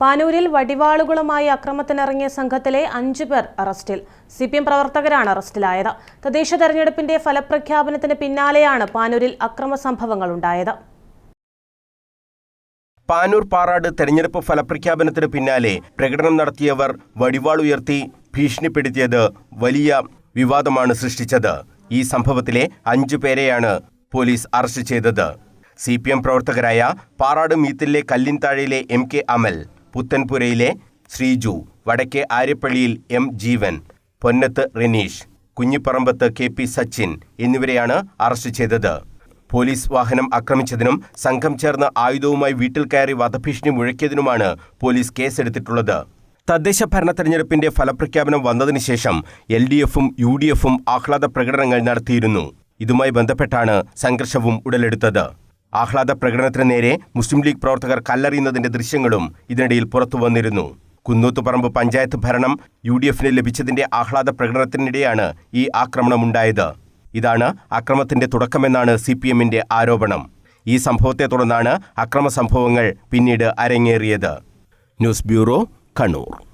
പാനൂരിൽ വടിവാളുകളുമായി അക്രമത്തിനിറങ്ങിയ സംഘത്തിലെ അഞ്ചു പേർ അറസ്റ്റിൽ. സി പി എം പ്രവർത്തകരാണ് അറസ്റ്റിലായത്. തദ്ദേശ തെരഞ്ഞെടുപ്പിന്റെ ഫലപ്രഖ്യാപനത്തിന് പിന്നാലെയാണ് പാനൂരിൽ അക്രമ സംഭവങ്ങൾ ഉണ്ടായത്. പാനൂർ പാറാട് തെരഞ്ഞെടുപ്പ് ഫലപ്രഖ്യാപനത്തിന് പിന്നാലെ പ്രകടനം നടത്തിയവർ വടിവാളുയർത്തി ഭീഷണിപ്പെടുത്തിയത് വലിയ വിവാദമാണ് സൃഷ്ടിച്ചത്. ഈ സംഭവത്തിലെ അഞ്ചു പേരെയാണ് പോലീസ് അറസ്റ്റ് ചെയ്തത്. സി പി എം പ്രവർത്തകരായ പാറാട് മീത്തിലെ കല്ലിൻതാഴയിലെ എം കെ അമൽ പുത്തൻപുരയിലെ ശ്രീജു വടക്കേ ആര്യപ്പള്ളിയിൽ M Jeevan Ponnath Reneesh Kunjiparambath K P Sachin എന്നിവരെയാണ് അറസ്റ്റ് ചെയ്തത്. പോലീസ് വാഹനം ആക്രമിച്ചതിനും സംഘം ചേർന്ന് ആയുധവുമായി വീട്ടിൽ കയറി വധഭീഷണി മുഴക്കിയതിനുമാണ് പോലീസ് കേസെടുത്തിട്ടുള്ളത്. തദ്ദേശ ഭരണ തെരഞ്ഞെടുപ്പിന്റെ ഫലപ്രഖ്യാപനം വന്നതിനുശേഷം എൽ ഡി എഫും യു ഡി എഫും ആഹ്ലാദ പ്രകടനങ്ങൾ നടത്തിയിരുന്നു. ഇതുമായി ബന്ധപ്പെട്ടാണ് സംഘർഷവും ഉടലെടുത്തത്. ആഹ്ലാദ പ്രകടനത്തിന് നേരെ മുസ്ലിം ലീഗ് പ്രവർത്തകർ കല്ലെറിയുന്നതിന്റെ ദൃശ്യങ്ങളും ഇതിനിടയിൽ പുറത്തു വന്നിരുന്നു. കുന്നൂത്തുപറമ്പ് പഞ്ചായത്ത് ഭരണം യു ഡി എഫിന് ലഭിച്ചതിന്റെ ആഹ്ലാദ പ്രകടനത്തിനിടെയാണ് ഈ ആക്രമണമുണ്ടായത്. ഇതാണ് അക്രമത്തിന്റെ തുടക്കമെന്നാണ് സി പി എമ്മിന്റെ ആരോപണം. ഈ സംഭവത്തെ തുടർന്നാണ് അക്രമ സംഭവങ്ങൾ പിന്നീട് അരങ്ങേറിയത്. News bureau Kannur.